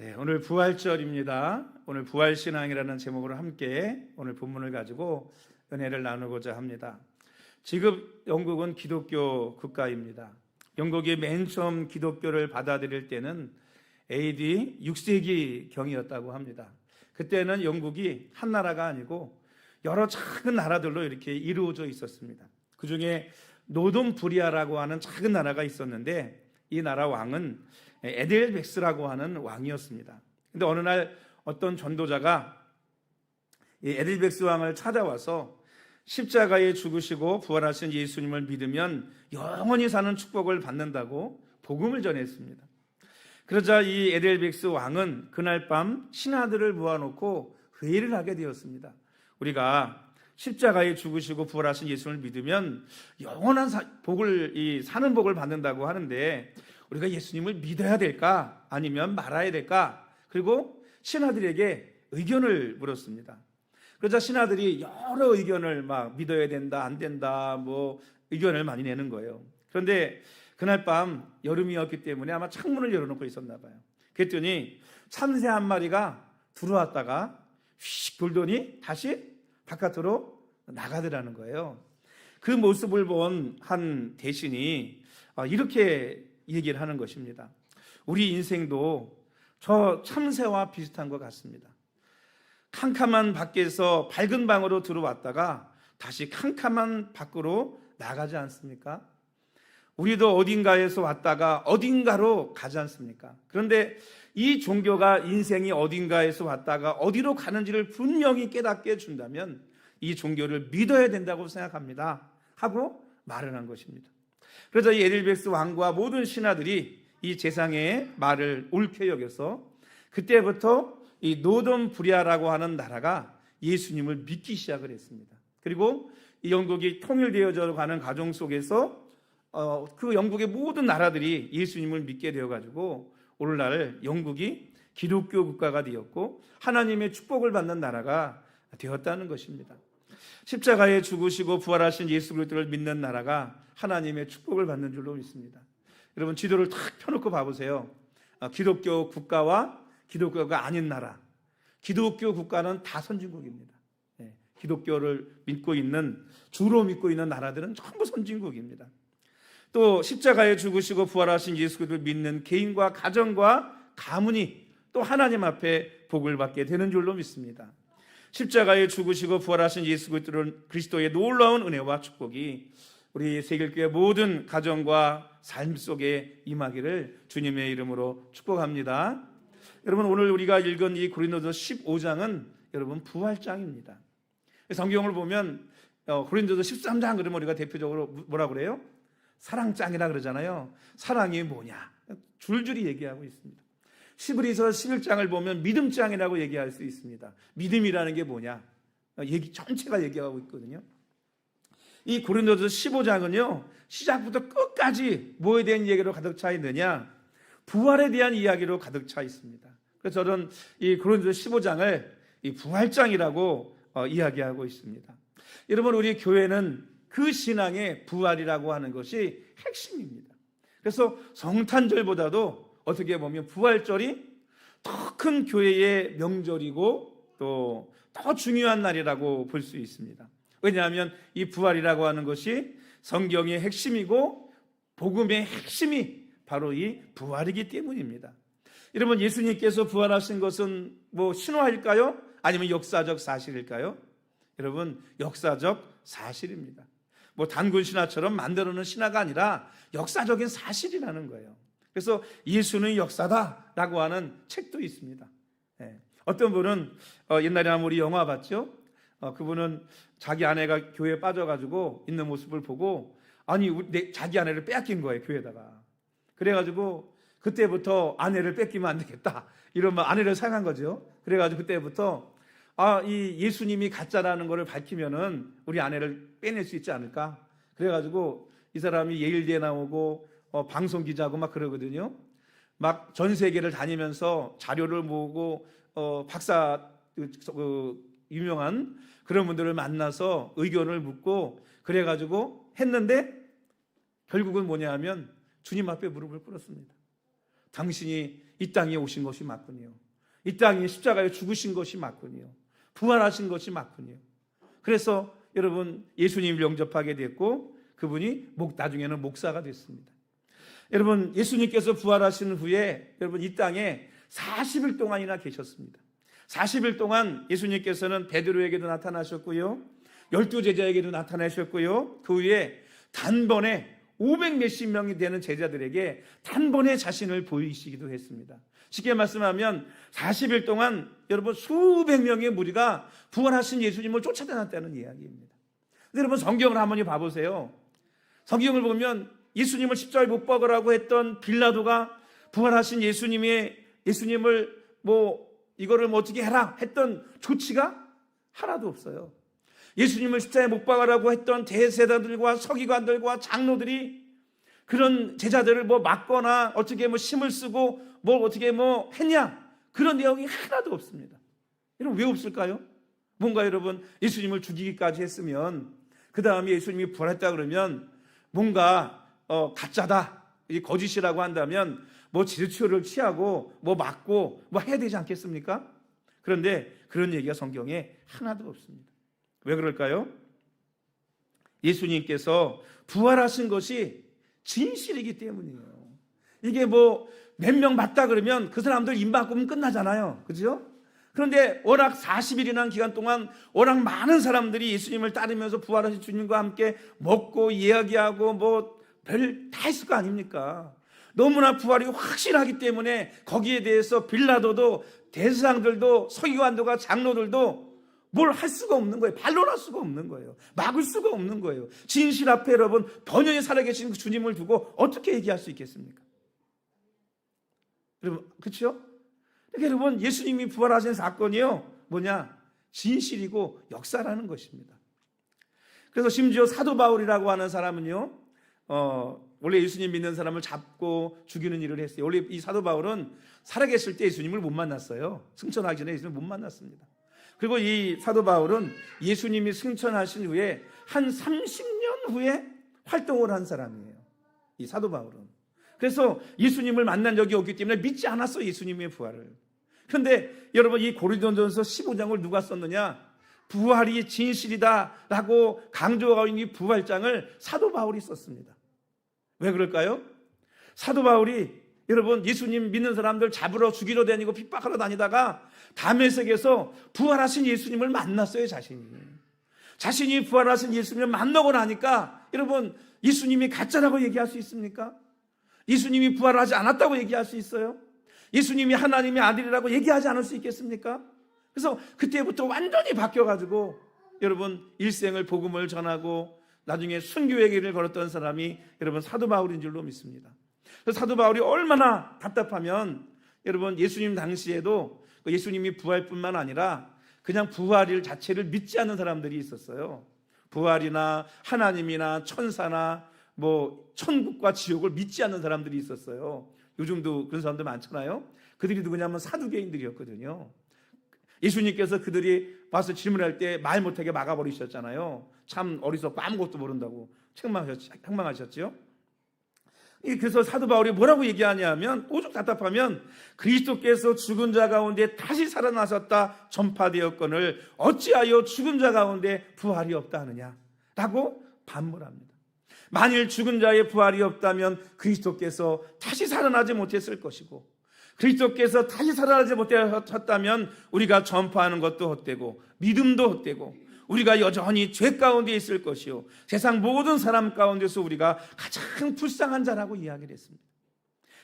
네, 오늘 부활절입니다. 오늘 부활신앙이라는 제목으로 함께 오늘 본문을 가지고 은혜를 나누고자 합니다. 지금 영국은 기독교 국가입니다. 영국이 맨 처음 기독교를 받아들일 때는 AD 6세기 경이었다고 합니다. 그때는 영국이 한 나라가 아니고 여러 작은 나라들로 이렇게 이루어져 있었습니다. 그 중에 노동부리아라고 하는 작은 나라가 있었는데 이 나라 왕은 에델백스라고 하는 왕이었습니다. 근데 어느 날 어떤 전도자가 이 에델백스 왕을 찾아와서 십자가에 죽으시고 부활하신 예수님을 믿으면 영원히 사는 축복을 받는다고 복음을 전했습니다. 그러자 이 에델백스 왕은 그날 밤 신하들을 모아놓고 회의를 하게 되었습니다. 우리가 십자가에 죽으시고 부활하신 예수를 믿으면 영원한 사, 복을 이 사는 복을 받는다고 하는데 우리가 예수님을 믿어야 될까 아니면 말아야 될까 그리고 신하들에게 의견을 물었습니다. 그러자 신하들이 여러 의견을 막 믿어야 된다 안 된다 뭐 의견을 많이 내는 거예요. 그런데 그날 밤 여름이었기 때문에 아마 창문을 열어놓고 있었나 봐요. 그랬더니 참새 한 마리가 들어왔다가 휙 돌더니 다시 바깥으로 나가더라는 거예요. 그 모습을 본 한 대신이 이렇게 얘기를 하는 것입니다. 우리 인생도 저 참새와 비슷한 것 같습니다. 캄캄한 밖에서 밝은 방으로 들어왔다가 다시 캄캄한 밖으로 나가지 않습니까? 우리도 어딘가에서 왔다가 어딘가로 가지 않습니까? 그런데 이 종교가 인생이 어딘가에서 왔다가 어디로 가는지를 분명히 깨닫게 해준다면 이 종교를 믿어야 된다고 생각합니다. 하고 말을 한 것입니다. 그래서 이 에릴베스 왕과 모든 신하들이 이 재상의 말을 옳게 여겨서 그때부터 이 노던 부리아라고 하는 나라가 예수님을 믿기 시작을 했습니다. 그리고 이 영국이 통일되어져 가는 과정 속에서 어, 그 영국의 모든 나라들이 예수님을 믿게 되어 가지고 오늘날 영국이 기독교 국가가 되었고 하나님의 축복을 받는 나라가 되었다는 것입니다. 십자가에 죽으시고 부활하신 예수 그리스도를 믿는 나라가 하나님의 축복을 받는 줄로 믿습니다. 여러분 지도를 탁 펴놓고 봐보세요. 아, 기독교 국가와 기독교가 아닌 나라. 기독교 국가는 다 선진국입니다. 예, 기독교를 믿고 있는 주로 믿고 있는 나라들은 전부 선진국입니다. 또 십자가에 죽으시고 부활하신 예수 그리스도를 믿는 개인과 가정과 가문이 또 하나님 앞에 복을 받게 되는 줄로 믿습니다. 십자가에 죽으시고 부활하신 예수 그리스도의 놀라운 은혜와 축복이 우리 세계교회 모든 가정과 삶 속에 임하기를 주님의 이름으로 축복합니다. 여러분 오늘 우리가 읽은 이 고린도서 15장은 여러분 부활장입니다. 성경을 보면 어, 고린도서 13장 그러면 우리가 대표적으로 뭐라 그래요? 사랑장이라 그러잖아요. 사랑이 뭐냐? 줄줄이 얘기하고 있습니다. 시브리서 11장을 보면 믿음장이라고 얘기할 수 있습니다. 믿음이라는 게 뭐냐? 얘기 전체가 얘기하고 있거든요. 이 고린도서 15장은요. 시작부터 끝까지 뭐에 대한 얘기로 가득 차 있느냐? 부활에 대한 이야기로 가득 차 있습니다. 그래서 저는 이 고린도서 15장을 이 부활장이라고 어, 이야기하고 있습니다. 여러분 우리 교회는 그 신앙의 부활이라고 하는 것이 핵심입니다. 그래서 성탄절보다도 어떻게 보면 부활절이 더 큰 교회의 명절이고 또 더 중요한 날이라고 볼 수 있습니다. 왜냐하면 이 부활이라고 하는 것이 성경의 핵심이고 복음의 핵심이 바로 이 부활이기 때문입니다. 여러분 예수님께서 부활하신 것은 뭐 신화일까요? 아니면 역사적 사실일까요? 여러분 역사적 사실입니다. 뭐 단군 신화처럼 만들어 놓은 신화가 아니라 역사적인 사실이라는 거예요. 그래서 예수는 역사다라고 하는 책도 있습니다. 예. 어떤 분은 어, 옛날에 우리 영화 봤죠? 어, 그분은 자기 아내가 교회에 빠져가지고 있는 모습을 보고 아니 내, 자기 아내를 빼앗긴 거예요 교회에다가. 그래가지고 그때부터 아내를 뺏기면 안 되겠다 이런 아내를 사용한 거죠. 그래가지고 그때부터 아, 이 예수님이 가짜라는 것을 밝히면은 우리 아내를 빼낼 수 있지 않을까? 그래가지고 이 사람이 예일대에 나오고 어, 방송 기자고 막 그러거든요. 막 전 세계를 다니면서 자료를 모으고 어, 박사 그, 그, 유명한 그런 분들을 만나서 의견을 묻고 그래가지고 했는데 결국은 뭐냐 하면 주님 앞에 무릎을 꿇었습니다. 당신이 이 땅에 오신 것이 맞군요. 이 땅에 십자가에 죽으신 것이 맞군요. 부활하신 것이 맞군요. 그래서 여러분 예수님을 영접하게 됐고 그분이 목 나중에는 목사가 됐습니다. 여러분 예수님께서 부활하신 후에 여러분 이 땅에 40일 동안이나 계셨습니다. 40일 동안 예수님께서는 베드로에게도 나타나셨고요. 열두 제자에게도 나타나셨고요. 그 후에 단번에 500 몇십 명이 되는 제자들에게 단번에 자신을 보이시기도 했습니다. 쉽게 말씀하면 40일 동안 여러분 수백 명의 무리가 부활하신 예수님을 쫓아다녔다는 이야기입니다. 여러분 성경을 한번 봐보세요. 성경을 보면 예수님을 십자가에 못 박으라고 했던 빌라도가 부활하신 예수님의 예수님을 뭐 이거를 뭐 어떻게 해라 했던 조치가 하나도 없어요. 예수님을 십자가에 못 박으라고 했던 대세자들과 서기관들과 장로들이 그런 제자들을 뭐 막거나 어떻게 뭐 힘을 쓰고 뭘 어떻게 뭐 했냐 그런 내용이 하나도 없습니다. 여러분 왜 없을까요? 뭔가 여러분 예수님을 죽이기까지 했으면 그 다음에 예수님이 부활했다 그러면 뭔가 어, 가짜다 이 거짓이라고 한다면 뭐 질투를 취하고 뭐 막고 뭐 해야 되지 않겠습니까? 그런데 그런 얘기가 성경에 하나도 없습니다. 왜 그럴까요? 예수님께서 부활하신 것이 진실이기 때문이에요. 이게 뭐 몇 명 맞다 그러면 그 사람들 임박으면 끝나잖아요. 그죠? 그런데 워낙 40일이라는 기간 동안 워낙 많은 사람들이 예수님을 따르면서 부활하신 주님과 함께 먹고 이야기하고 뭐 별다 했을 거 아닙니까? 너무나 부활이 확실하기 때문에 거기에 대해서 빌라도도 대사장들도 서기관도가 장로들도 뭘 할 수가 없는 거예요. 반론할 수가 없는 거예요. 막을 수가 없는 거예요. 진실 앞에 여러분 번연히 살아계신 그 주님을 두고 어떻게 얘기할 수 있겠습니까? 여러분 그렇죠? 그러니까 여러분 예수님이 부활하신 사건이요 뭐냐 진실이고 역사라는 것입니다. 그래서 심지어 사도 바울이라고 하는 사람은요 어, 원래 예수님 믿는 사람을 잡고 죽이는 일을 했어요. 원래 이 사도 바울은 살아계실 때 예수님을 못 만났어요. 승천하기 전에 예수님을 못 만났습니다. 그리고 이 사도 바울은 예수님이 승천하신 후에 한 30년 후에 활동을 한 사람이에요. 이 사도 바울은. 그래서 예수님을 만난 적이 없기 때문에 믿지 않았어 예수님의 부활을. 그런데 여러분 이 고린도전서 15장을 누가 썼느냐? 부활이 진실이다라고 강조하고 있는 이 부활장을 사도 바울이 썼습니다. 왜 그럴까요? 사도 바울이 여러분 예수님 믿는 사람들 잡으러 죽이러 다니고 핍박하러 다니다가 담에색에서 부활하신 예수님을 만났어요 자신이. 자신이 부활하신 예수님을 만나고 나니까 여러분 예수님이 가짜라고 얘기할 수 있습니까? 예수님이 부활하지 않았다고 얘기할 수 있어요? 예수님이 하나님의 아들이라고 얘기하지 않을 수 있겠습니까? 그래서 그때부터 완전히 바뀌어가지고 여러분 일생을 복음을 전하고 나중에 순교의 길을 걸었던 사람이 여러분 사도 바울인 줄로 믿습니다. 사도 바울이 얼마나 답답하면 여러분 예수님 당시에도 그 예수님이 부활뿐만 아니라 그냥 부활일 자체를 믿지 않는 사람들이 있었어요. 부활이나 하나님이나 천사나 뭐 천국과 지옥을 믿지 않는 사람들이 있었어요. 요즘도 그런 사람들 많잖아요. 그들이 누구냐면 사두개인들이었거든요. 예수님께서 그들이 와서 질문할 때 말 못하게 막아버리셨잖아요. 참 어리석고 아무것도 모른다고 책망하셨죠. 그래서 사도 바울이 뭐라고 얘기하냐면 오죽 답답하면 그리스도께서 죽은 자 가운데 다시 살아나셨다 전파되었건을 어찌하여 죽은 자 가운데 부활이 없다 하느냐라고 반문합니다. 만일 죽은 자의 부활이 없다면 그리스도께서 다시 살아나지 못했을 것이고 그리스도께서 다시 살아나지 못하셨다면 우리가 전파하는 것도 헛되고 믿음도 헛되고 우리가 여전히 죄 가운데 있을 것이요 세상 모든 사람 가운데서 우리가 가장 불쌍한 자라고 이야기를 했습니다.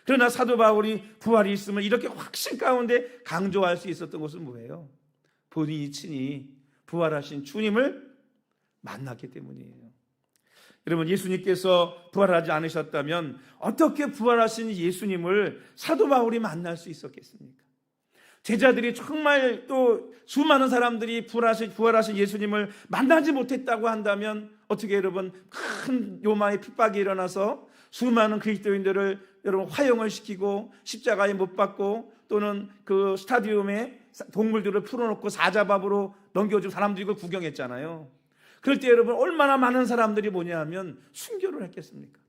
그러나 사도 바울이 부활이 있으면 이렇게 확신 가운데 강조할 수 있었던 것은 뭐예요? 본인이 친히 부활하신 주님을 만났기 때문이에요. 여러분 예수님께서 부활하지 않으셨다면 어떻게 부활하신 예수님을 사도 바울이 만날 수 있었겠습니까? 제자들이 정말 또 수많은 사람들이 부활하신, 부활하신 예수님을 만나지 못했다고 한다면 어떻게 여러분 큰 요마의 핍박이 일어나서 수많은 그리스도인들을 여러분 화형을 시키고 십자가에 못 박고 또는 그 스타디움에 동물들을 풀어놓고 사자밥으로 넘겨주고 사람들이 그걸 구경했잖아요. 그럴 때 여러분 얼마나 많은 사람들이 뭐냐 하면 순교를 했겠습니까?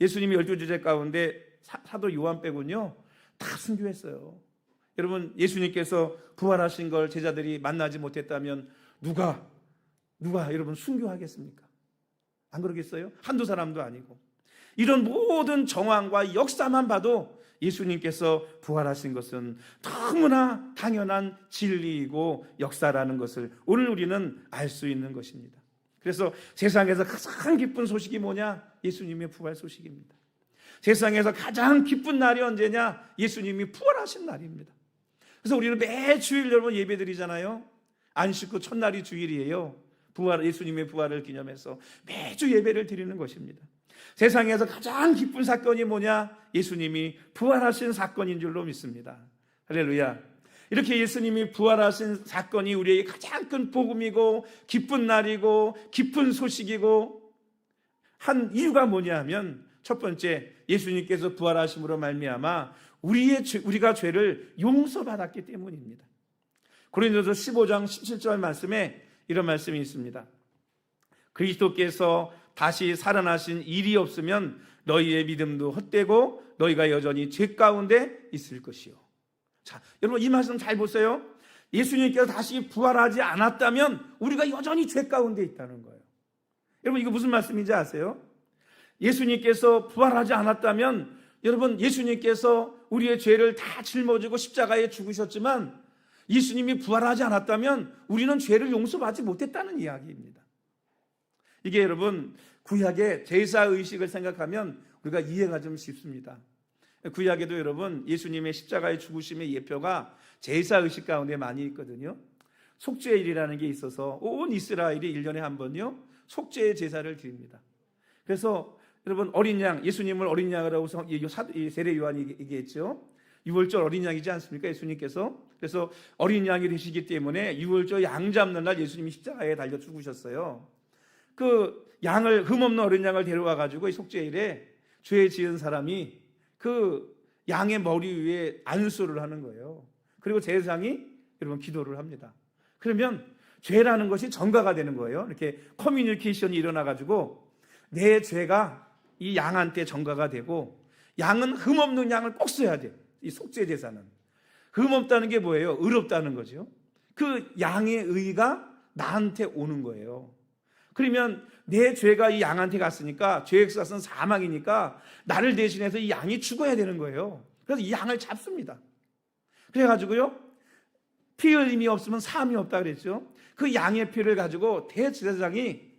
예수님이 열두 제자 가운데 사, 사도 요한 빼군요 다 순교했어요. 여러분 예수님께서 부활하신 걸 제자들이 만나지 못했다면 누가 누가 여러분 순교하겠습니까? 안 그러겠어요? 한두 사람도 아니고 이런 모든 정황과 역사만 봐도 예수님께서 부활하신 것은 너무나 당연한 진리이고 역사라는 것을 오늘 우리는 알 수 있는 것입니다. 그래서 세상에서 가장 기쁜 소식이 뭐냐? 예수님의 부활 소식입니다. 세상에서 가장 기쁜 날이 언제냐? 예수님이 부활하신 날입니다. 그래서 우리는 매 주일 여러분 예배 드리잖아요. 안식 후 첫날이 주일이에요. 부활 예수님의 부활을 기념해서 매주 예배를 드리는 것입니다. 세상에서 가장 기쁜 사건이 뭐냐? 예수님이 부활하신 사건인 줄로 믿습니다. 할렐루야. 이렇게 예수님이 부활하신 사건이 우리에게 가장 큰 복음이고 기쁜 날이고 기쁜 소식이고 한 이유가 뭐냐면 첫 번째 예수님께서 부활하심으로 말미암아 우리의 죄- 우리가 죄를 용서받았기 때문입니다. 고린도서 15장 17절 말씀에 이런 말씀이 있습니다. 그리스도께서 다시 살아나신 일이 없으면 너희의 믿음도 헛되고 너희가 여전히 죄 가운데 있을 것이요. 자, 여러분 이 말씀 잘 보세요. 예수님께서 다시 부활하지 않았다면 우리가 여전히 죄 가운데 있다는 거예요. 여러분 이거 무슨 말씀인지 아세요? 예수님께서 부활하지 않았다면 여러분 예수님께서 우리의 죄를 다 짊어지고 십자가에 죽으셨지만 예수님이 부활하지 않았다면 우리는 죄를 용서받지 못했다는 이야기입니다. 이게 여러분 구약의 제사 의식을 생각하면 우리가 이해가 좀 쉽습니다. 구약에도 여러분 예수님의 십자가의 죽으심의 예표가 제사 의식 가운데 많이 있거든요. 속죄일이라는 게 있어서 온 이스라엘이 1년에 한 번요. 속죄의 제사를 드립니다. 그래서 여러분 어린 양 예수님을 어린 양이라고 세례 요한이 얘기- 얘기했죠. 6월절 어린 양이지 않습니까? 예수님께서. 그래서 어린 양이 되시기 때문에 6월절 양 잡는 날 예수님이 십자가에 달려 죽으셨어요. 그 양을 흠없는 어린 양을 데려와 가지고 이 속죄일에 죄 지은 사람이 그 양의 머리 위에 안수를 하는 거예요. 그리고 제사장이 여러분 기도를 합니다. 그러면 죄라는 것이 전가가 되는 거예요. 이렇게 커뮤니케이션이 일어나 가지고 내 죄가 이 양한테 전가가 되고 양은 흠 없는 양을 꼭 써야 돼. 이 속죄 제사는 흠 없다는 게 뭐예요? 의롭다는 거죠. 그 양의 의가 나한테 오는 거예요. 그러면 내 죄가 이 양한테 갔으니까 값은 사망이니까 나를 대신해서 이 양이 죽어야 되는 거예요. 그래서 이 양을 잡습니다. 그래가지고요 피 흘림이 없으면 사함이 없다 그랬죠. 그 양의 피를 가지고 대제사장이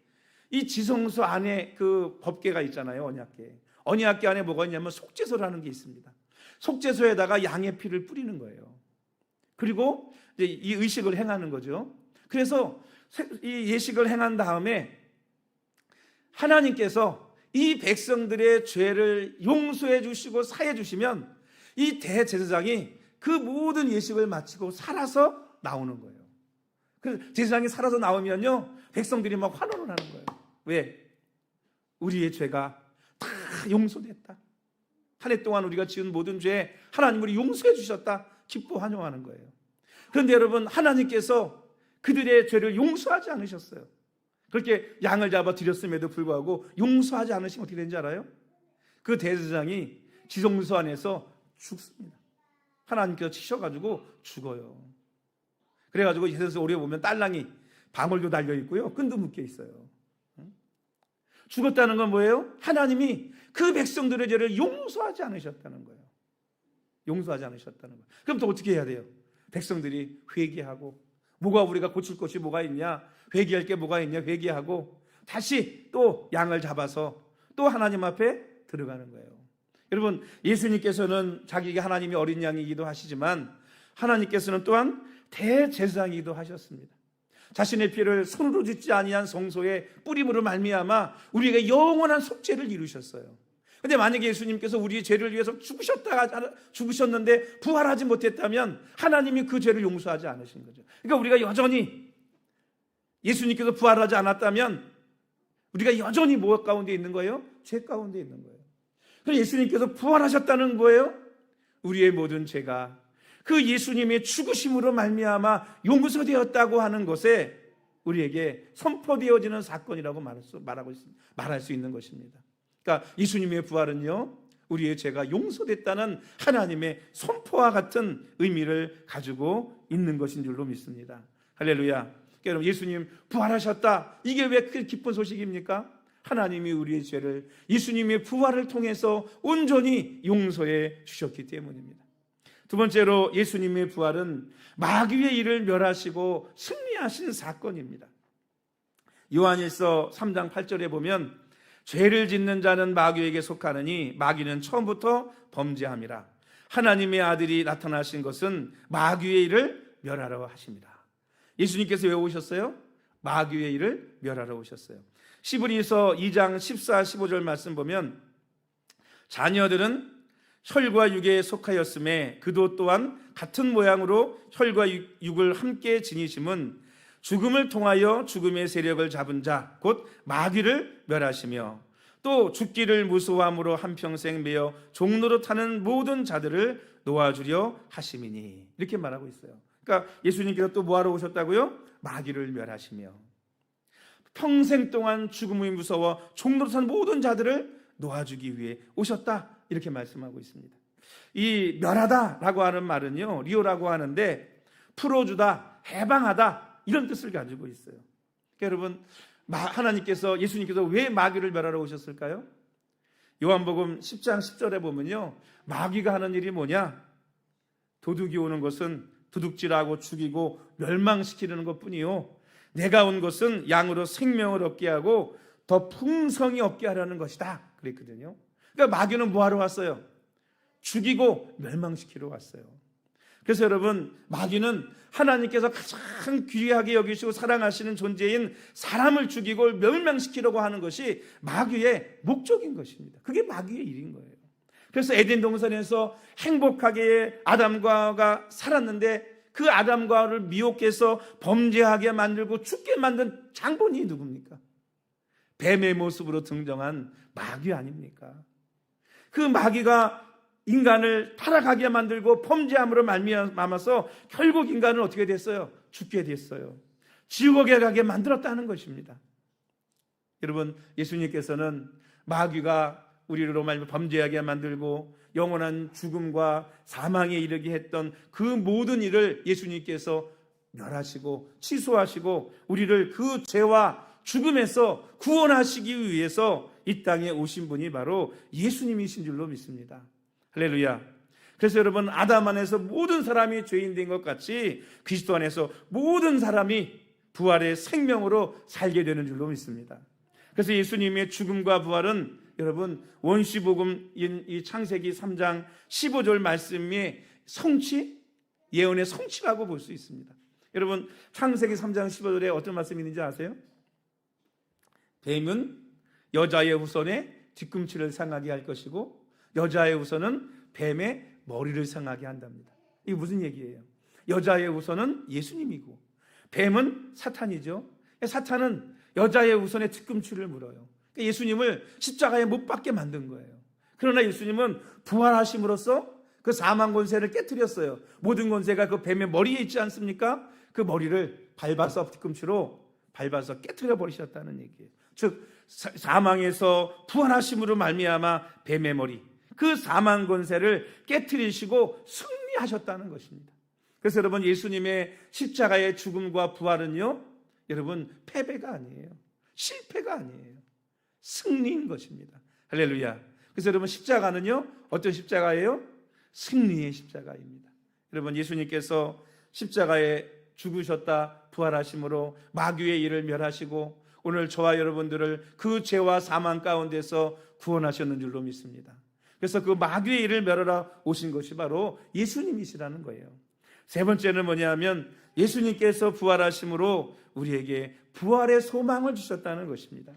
이 지성소 안에 그 법계가 있잖아요 언약계. 언약계 안에 뭐가 있냐면 속죄소라는 게 있습니다. 속죄소에다가 양의 피를 뿌리는 거예요. 그리고 이제 이 의식을 행하는 거죠. 그래서 이 예식을 행한 다음에 하나님께서 이 백성들의 죄를 용서해 주시고 사해 주시면 이 대제사장이 그 모든 예식을 마치고 살아서 나오는 거예요. 그 제사장이 살아서 나오면요 백성들이 막 환호를 하는 거예요. 왜? 우리의 죄가 다 용서됐다. 한 해 동안 우리가 지은 모든 죄 하나님 우리 용서해 주셨다. 기뻐 환영하는 거예요. 그런데 여러분 하나님께서 그들의 죄를 용서하지 않으셨어요. 그렇게 양을 잡아 드렸음에도 불구하고 용서하지 않으시면 어떻게 되는지 알아요? 그 대제사장이 지성소 안에서 죽습니다. 하나님께서 치셔가지고 죽어요. 그래가지고 예수에서 오래 보면 딸랑이 방울도 달려 있고요. 끈도 묶여 있어요. 죽었다는 건 뭐예요? 하나님이 그 백성들의 죄를 용서하지 않으셨다는 거예요. 용서하지 않으셨다는 거예요. 그럼 또 어떻게 해야 돼요? 백성들이 회개하고 뭐가 우리가 고칠 것이 뭐가 있냐? 회개할 게 뭐가 있냐? 회개하고 다시 또 양을 잡아서 또 하나님 앞에 들어가는 거예요. 여러분, 예수님께서는 자기가 하나님이 어린 양이기도 하시지만 하나님께서는 또한 대제사장이기도 하셨습니다. 자신의 피를 손으로 짓지 아니한 성소에 뿌림으로 말미암아 우리에게 영원한 속죄를 이루셨어요. 근데 만약에 예수님께서 우리의 죄를 위해서 죽으셨다가 죽으셨는데 부활하지 못했다면 하나님이 그 죄를 용서하지 않으신 거죠. 그러니까 우리가 여전히 예수님께서 부활하지 않았다면 우리가 여전히 무엇 가운데 있는 거예요? 죄 가운데 있는 거예요. 그래서 예수님께서 부활하셨다는 거예요. 우리의 모든 죄가 그 예수님의 죽으심으로 말미암아 용서되었다고 하는 것에 우리에게 선포되어지는 사건이라고 말할 수, 말하고 있, 말할 수 있는 것입니다. 그러니까 예수님의 부활은요 우리의 죄가 용서됐다는 하나님의 선포와 같은 의미를 가지고 있는 것인 줄로 믿습니다. 할렐루야. 여러분 예수님 부활하셨다. 이게 왜 그 기쁜 소식입니까? 하나님이 우리의 죄를 예수님의 부활을 통해서 온전히 용서해 주셨기 때문입니다. 두 번째로 예수님의 부활은 마귀의 일을 멸하시고 승리하신 사건입니다. 요한일서 3장 8절에 보면 죄를 짓는 자는 마귀에게 속하느니 마귀는 처음부터 범죄함이라. 하나님의 아들이 나타나신 것은 마귀의 일을 멸하러 하십니다. 예수님께서 왜 오셨어요? 마귀의 일을 멸하러 오셨어요. 시브리서 2장 14, 15절 말씀 보면 자녀들은 혈과 육에 속하였음에 그도 또한 같은 모양으로 혈과 육을 함께 지니심은 죽음을 통하여 죽음의 세력을 잡은 자 곧 마귀를 멸하시며 또 죽기를 무서워함으로 한평생 매여 종로로 타는 모든 자들을 놓아주려 하심이니 이렇게 말하고 있어요. 그러니까 예수님께서 또 뭐하러 오셨다고요? 마귀를 멸하시며 평생 동안 죽음이 무서워 종로로 타는 모든 자들을 놓아주기 위해 오셨다 이렇게 말씀하고 있습니다. 이 멸하다라고 하는 말은요 리오라고 하는데 풀어주다 해방하다 이런 뜻을 가지고 있어요. 그러니까 여러분 하나님께서 예수님께서 왜 마귀를 멸하러 오셨을까요? 요한복음 10장 10절에 보면요 마귀가 하는 일이 뭐냐 도둑이 오는 것은 도둑질하고 죽이고 멸망시키는 것뿐이요 내가 온 것은 양으로 생명을 얻게 하고 더 풍성히 얻게 하려는 것이다 그랬거든요. 그러니까 마귀는 뭐하러 왔어요? 죽이고 멸망시키러 왔어요. 그래서 여러분 마귀는 하나님께서 가장 귀하게 여기시고 사랑하시는 존재인 사람을 죽이고 멸망시키려고 하는 것이 마귀의 목적인 것입니다. 그게 마귀의 일인 거예요. 그래서 에덴 동산에서 행복하게 아담과가 살았는데 그 아담과를 미혹해서 범죄하게 만들고 죽게 만든 장본이 누굽니까? 뱀의 모습으로 등장한 마귀 아닙니까? 그 마귀가 인간을 타락하게 만들고 범죄함으로 말미암아서 결국 인간은 어떻게 됐어요? 죽게 됐어요. 지옥에 가게 만들었다는 것입니다. 여러분, 예수님께서는 마귀가 우리로 말미 범죄하게 만들고 영원한 죽음과 사망에 이르게 했던 그 모든 일을 예수님께서 멸하시고 취소하시고 우리를 그 죄와 죽음에서 구원하시기 위해서 이 땅에 오신 분이 바로 예수님이신 줄로 믿습니다. 할렐루야. 그래서 여러분 아담 안에서 모든 사람이 죄인 된 것 같이 그리스도 안에서 모든 사람이 부활의 생명으로 살게 되는 줄로 믿습니다. 그래서 예수님의 죽음과 부활은 여러분 원시복음 이 창세기 3장 15절 말씀의 성취 예언의 성취라고 볼 수 있습니다. 여러분 창세기 3장 15절에 어떤 말씀이 있는지 아세요? 뱀은 여자의 후손의 뒤꿈치를 상하게 할 것이고 여자의 우선은 뱀의 머리를 상하게 한답니다. 이게 무슨 얘기예요? 여자의 우선은 예수님이고 뱀은 사탄이죠. 사탄은 여자의 우선의 뒤꿈치를 물어요. 그러니까 예수님을 십자가에 못 박게 만든 거예요. 그러나 예수님은 부활하심으로써 그 사망 권세를 깨뜨렸어요. 모든 권세가 그 뱀의 머리에 있지 않습니까? 그 머리를 밟아서 뒤꿈치로 밟아서 깨뜨려 버리셨다는 얘기예요. 즉 사망에서 부활하심으로 말미암아 뱀의 머리 그 사망 권세를 깨뜨리시고 승리하셨다는 것입니다. 그래서 여러분 예수님의 십자가의 죽음과 부활은요, 여러분 패배가 아니에요. 실패가 아니에요. 승리인 것입니다. 할렐루야. 그래서 여러분 십자가는요, 어떤 십자가예요? 승리의 십자가입니다. 여러분 예수님께서 십자가에 죽으셨다 부활하심으로 마귀의 일을 멸하시고 오늘 저와 여러분들을 그 죄와 사망 가운데서 구원하셨는 줄로 믿습니다. 그래서 그 마귀의 일을 멸하러 오신 것이 바로 예수님이시라는 거예요. 세 번째는 뭐냐면 예수님께서 부활하심으로 우리에게 부활의 소망을 주셨다는 것입니다.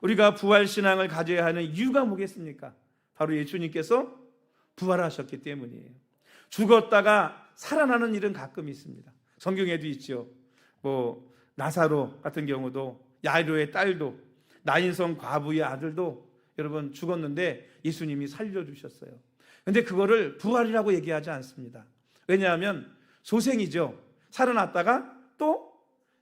우리가 부활 신앙을 가져야 하는 이유가 뭐겠습니까? 바로 예수님께서 부활하셨기 때문이에요. 죽었다가 살아나는 일은 가끔 있습니다. 성경에도 있죠. 뭐 나사로 같은 경우도 야이로의 딸도 나인성 과부의 아들도 여러분 죽었는데 예수님이 살려주셨어요. 근데 그거를 부활이라고 얘기하지 않습니다. 왜냐하면 소생이죠. 살아났다가 또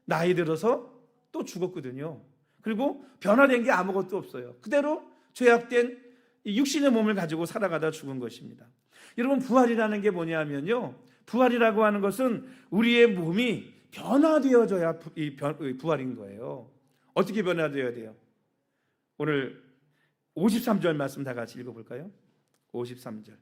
나이 들어서 또 죽었거든요. 그리고 변화된 게 아무것도 없어요. 그대로 죄악된 이 육신의 몸을 가지고 살아가다 죽은 것입니다. 여러분 부활이라는 게 뭐냐면요. 부활이라고 하는 것은 우리의 몸이 변화되어져야 부활인 거예요. 어떻게 변화되어야 돼요? 오늘 53절 말씀 다 같이 읽어볼까요? 53절.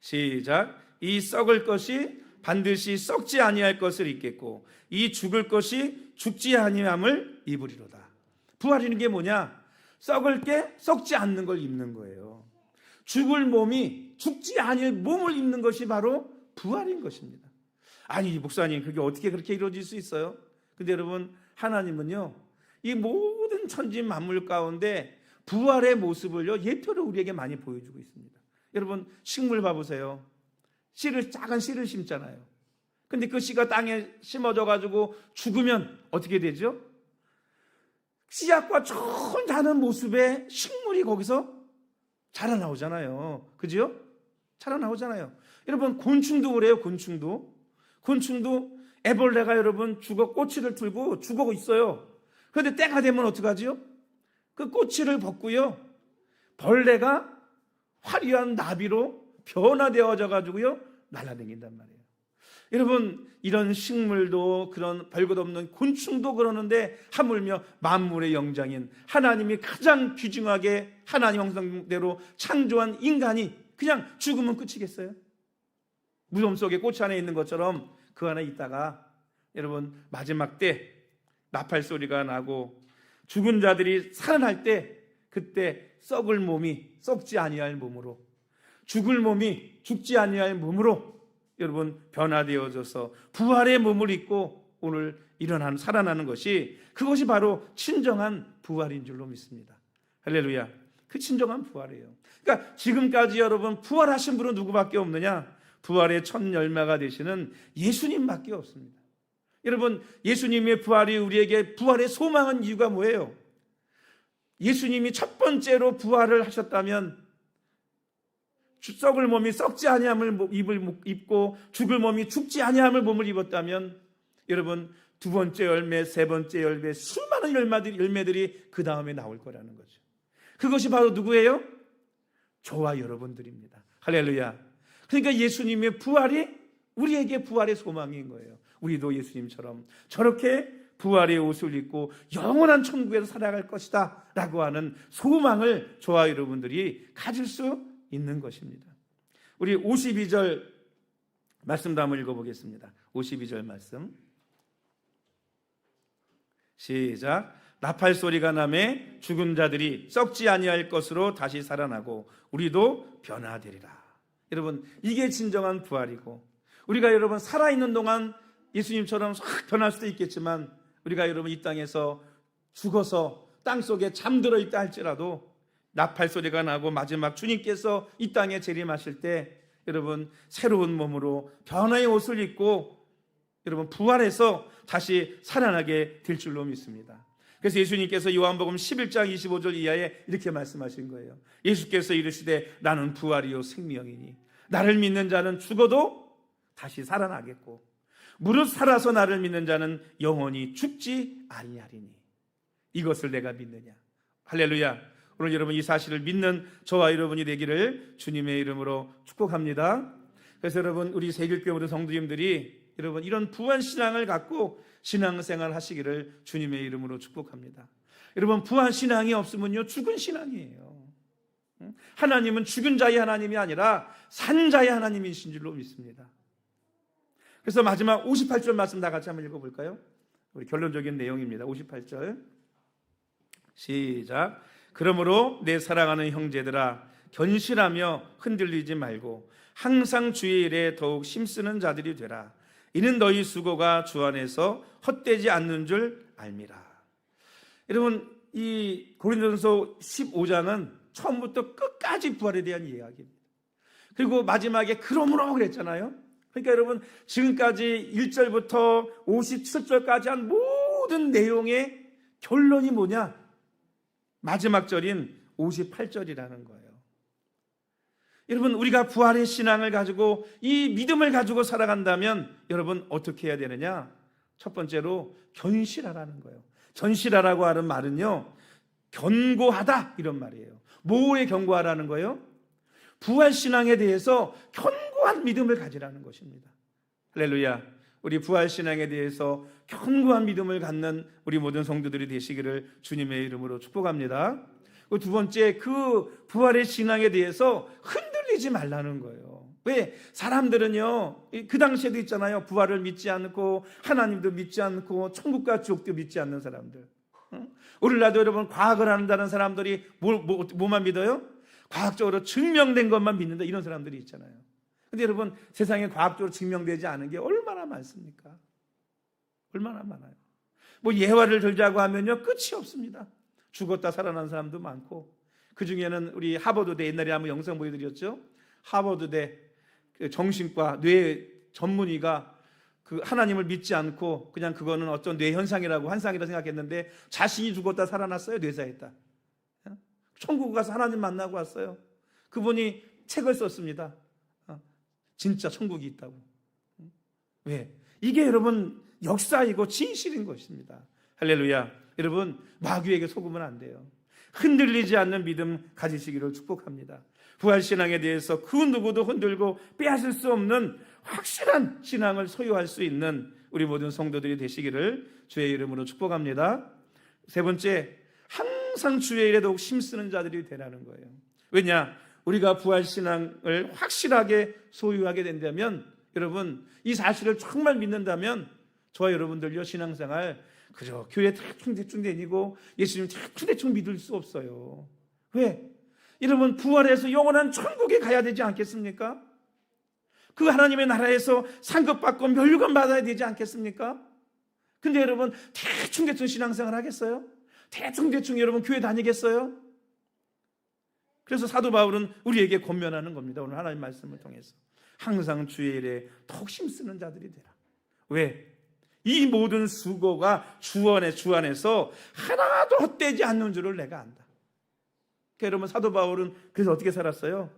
시작. 이 썩을 것이 반드시 썩지 아니할 것을 입겠고 이 죽을 것이 죽지 아니함을 입으리로다. 부활이는 게 뭐냐? 썩을 게 썩지 않는 걸 입는 거예요. 죽을 몸이 죽지 아닐 몸을 입는 것이 바로 부활인 것입니다. 아니 목사님 그게 어떻게 그렇게 이루어질 수 있어요? 근데 여러분 하나님은요 이 모든 천지 만물 가운데 부활의 모습을요 예표로 우리에게 많이 보여주고 있습니다. 여러분 식물 봐보세요. 씨를 작은 씨를 심잖아요. 근데 그 씨가 땅에 심어져 가지고 죽으면 어떻게 되죠? 씨앗과 전 다른 모습의 식물이 거기서 자라나오잖아요. 그죠? 자라나오잖아요. 여러분 곤충도 그래요. 곤충도 곤충도 애벌레가 여러분 죽어 꼬치를 틀고 죽어 있어요. 그런데 때가 되면 어떡하지요? 그 꼬치를 벗고요. 벌레가 화려한 나비로 변화되어져 가지고요. 날아다닌단 말이에요. 여러분 이런 식물도 그런 별것 없는 곤충도 그러는데 하물며 만물의 영장인 하나님이 가장 귀중하게 하나님 형상대로 창조한 인간이 그냥 죽으면 끝이겠어요? 무덤 속에 꽃 안에 있는 것처럼 그 안에 있다가 여러분 마지막 때 나팔 소리가 나고 죽은 자들이 살아날 때 그때 썩을 몸이 썩지 아니할 몸으로 죽을 몸이 죽지 아니할 몸으로 여러분 변화되어져서 부활의 몸을 입고 오늘 일어나는 살아나는 것이 그것이 바로 친정한 부활인 줄로 믿습니다. 할렐루야. 그 친정한 부활이에요. 그러니까 지금까지 여러분 부활하신 분은 누구밖에 없느냐? 부활의 첫 열매가 되시는 예수님밖에 없습니다. 여러분 예수님의 부활이 우리에게 부활의 소망은 이유가 뭐예요? 예수님이 첫 번째로 부활을 하셨다면 썩을 몸이 썩지 아니함을 입을 입고 죽을 몸이 죽지 아니함을 몸을 입었다면 여러분 두 번째 열매, 세 번째 열매, 수많은 열매들이, 열매들이 그 다음에 나올 거라는 거죠. 그것이 바로 누구예요? 저와 여러분들입니다. 할렐루야. 그러니까 예수님의 부활이 우리에게 부활의 소망인 거예요. 우리도 예수님처럼 저렇게 부활의 옷을 입고 영원한 천국에서 살아갈 것이다 라고 하는 소망을 저와 여러분들이 가질 수 있는 것입니다. 우리 52절 말씀도 한번 읽어보겠습니다. 52절 말씀. 시작. 나팔 소리가 남에 죽은 자들이 썩지 아니할 것으로 다시 살아나고 우리도 변화되리라. 여러분 이게 진정한 부활이고 우리가 여러분 살아 있는 동안 예수님처럼 확 변할 수도 있겠지만 우리가 여러분 이 땅에서 죽어서 땅 속에 잠들어 있다 할지라도 나팔 소리가 나고 마지막 주님께서 이 땅에 재림하실 때 여러분 새로운 몸으로 변화의 옷을 입고 여러분 부활해서 다시 살아나게 될 줄로 믿습니다. 그래서 예수님께서 요한복음 11장 25절 이하에 이렇게 말씀하신 거예요. 예수께서 이르시되 나는 부활이요 생명이니 나를 믿는 자는 죽어도 다시 살아나겠고 무릇 살아서 나를 믿는 자는 영원히 죽지 아니하리니 이것을 내가 믿느냐 할렐루야 오늘 여러분 이 사실을 믿는 저와 여러분이 되기를 주님의 이름으로 축복합니다. 그래서 여러분 우리 세길교회 성도님들이 여러분 이런 부한 신앙을 갖고 신앙생활 하시기를 주님의 이름으로 축복합니다. 여러분 부한 신앙이 없으면요 죽은 신앙이에요. 하나님은 죽은 자의 하나님이 아니라 산 자의 하나님이신 줄로 믿습니다. 그래서 마지막 58절 말씀 다 같이 한번 읽어볼까요? 우리 결론적인 내용입니다. 58절 시작. 그러므로 내 사랑하는 형제들아 견실하며 흔들리지 말고 항상 주의 일에 더욱 힘쓰는 자들이 되라. 이는 너희 수고가 주 안에서 헛되지 않는 줄 알미라. 여러분 이 고린도전서 15장은 처음부터 끝까지 부활에 대한 이야기입니다. 그리고 마지막에 그러므로 그랬잖아요. 그러니까 여러분 지금까지 1절부터 57절까지 한 모든 내용의 결론이 뭐냐? 마지막 절인 58절이라는 거예요. 여러분, 우리가 부활의 신앙을 가지고 이 믿음을 가지고 살아간다면 여러분 어떻게 해야 되느냐? 첫 번째로 견실하라는 거예요. 견실하라고 하는 말은요. 견고하다 이런 말이에요. 뭐에 견고하라는 거예요? 부활 신앙에 대해서 견고한 믿음을 가지라는 것입니다. 할렐루야. 우리 부활 신앙에 대해서 견고한 믿음을 갖는 우리 모든 성도들이 되시기를 주님의 이름으로 축복합니다. 그두 번째 그 부활의 신앙에 대해서 흔들 리지 말라는 거예요. 왜 사람들은요 그 당시에도 있잖아요 부활을 믿지 않고 하나님도 믿지 않고 천국과 지옥도 믿지 않는 사람들. 응? 오늘날도 여러분 과학을 한다는 사람들이 뭘, 뭐, 뭐만 믿어요? 과학적으로 증명된 것만 믿는다 이런 사람들이 있잖아요. 근데 여러분 세상에 과학적으로 증명되지 않은 게 얼마나 많습니까? 얼마나 많아요. 뭐 예화를 들자고 하면요 끝이 없습니다. 죽었다 살아난 사람도 많고 그 중에는 우리 하버드대 옛날에 한번 영상 보여드렸죠. 하버드대 그 정신과 뇌 전문의가 그 하나님을 믿지 않고 그냥 그거는 어떤 뇌 현상이라고 환상이라고 생각했는데 자신이 죽었다 살아났어요 뇌사했다. 천국 가서 하나님 만나고 왔어요. 그분이 책을 썼습니다. 어, 진짜 천국이 있다고. 왜? 이게 여러분 역사이고 진실인 것입니다. 할렐루야. 여러분 마귀에게 속으면 안 돼요. 흔들리지 않는 믿음 가지시기를 축복합니다. 부활 신앙에 대해서 그 누구도 흔들고 빼앗을 수 없는 확실한 신앙을 소유할 수 있는 우리 모든 성도들이 되시기를 주의 이름으로 축복합니다. 세 번째, 항상 주의 일에 더욱 힘쓰는 자들이 되라는 거예요. 왜냐? 우리가 부활 신앙을 확실하게 소유하게 된다면 여러분 이 사실을 정말 믿는다면 저와 여러분들요 신앙생활 그저 교회 대충대충 다니고 예수님 대충대충 믿을 수 없어요. 왜? 여러분 부활해서 영원한 천국에 가야 되지 않겠습니까? 그 하나님의 나라에서 상급받고 멸류관 받아야 되지 않겠습니까? 근데 여러분 대충대충 신앙생활 하겠어요? 대충대충 여러분 교회 다니겠어요? 그래서 사도 바울은 우리에게 권면하는 겁니다. 오늘 하나님 말씀을 통해서. 항상 주의 일에 더욱 힘쓰는 자들이 되라. 왜? 이 모든 수고가 주 안에 주 안에서 하나도 헛되지 않는 줄을 내가 안다. 그러니까 여러분 사도 바울은 그래서 어떻게 살았어요?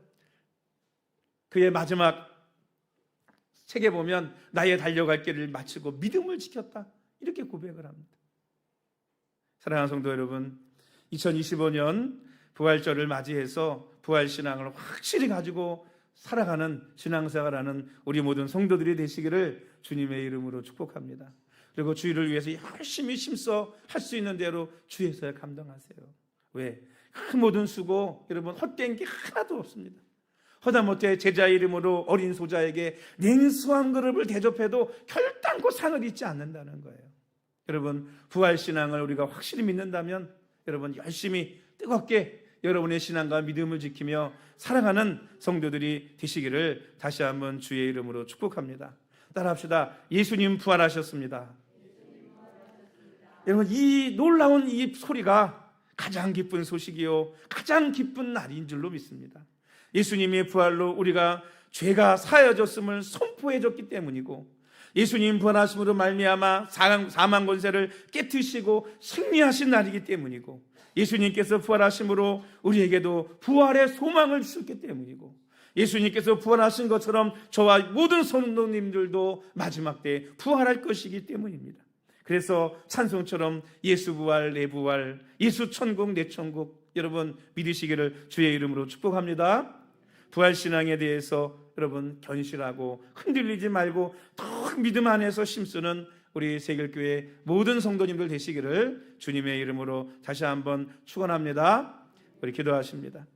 그의 마지막 책에 보면 나의 달려갈 길을 마치고 믿음을 지켰다. 이렇게 고백을 합니다. 사랑하는 성도 여러분, 2025년 부활절을 맞이해서 부활 신앙을 확실히 가지고 살아가는 신앙생활하는 우리 모든 성도들이 되시기를 주님의 이름으로 축복합니다. 그리고 주의를 위해서 열심히 힘써 할 수 있는 대로 주에서 감당하세요. 왜? 그 모든 수고 여러분 헛된 게 하나도 없습니다. 허다못해 제자 이름으로 어린 소자에게 냉수한 그릇을 대접해도 결단코 상을 잊지 않는다는 거예요. 여러분 부활 신앙을 우리가 확실히 믿는다면 여러분 열심히 뜨겁게 여러분의 신앙과 믿음을 지키며 살아가는 성도들이 되시기를 다시 한번 주의 이름으로 축복합니다. 따라합시다. 예수님 부활하셨습니다. 여러분 이 놀라운 이 소리가 가장 기쁜 소식이요 가장 기쁜 날인 줄로 믿습니다. 예수님의 부활로 우리가 죄가 사여졌음을 선포해 줬기 때문이고 예수님 부활하심으로 말미암아 사망 권세를 깨트시고 승리하신 날이기 때문이고 예수님께서 부활하심으로 우리에게도 부활의 소망을 주셨기 때문이고 예수님께서 부활하신 것처럼 저와 모든 성도님들도 마지막 때 부활할 것이기 때문입니다. 그래서 찬송처럼 예수 부활 내 부활 예수 천국 내 천국 여러분 믿으시기를 주의 이름으로 축복합니다. 부활 신앙에 대해서 여러분 견실하고 흔들리지 말고 더 믿음 안에서 힘쓰는 우리 세결교회 모든 성도님들 되시기를 주님의 이름으로 다시 한번 축원합니다. 우리 기도하십니다.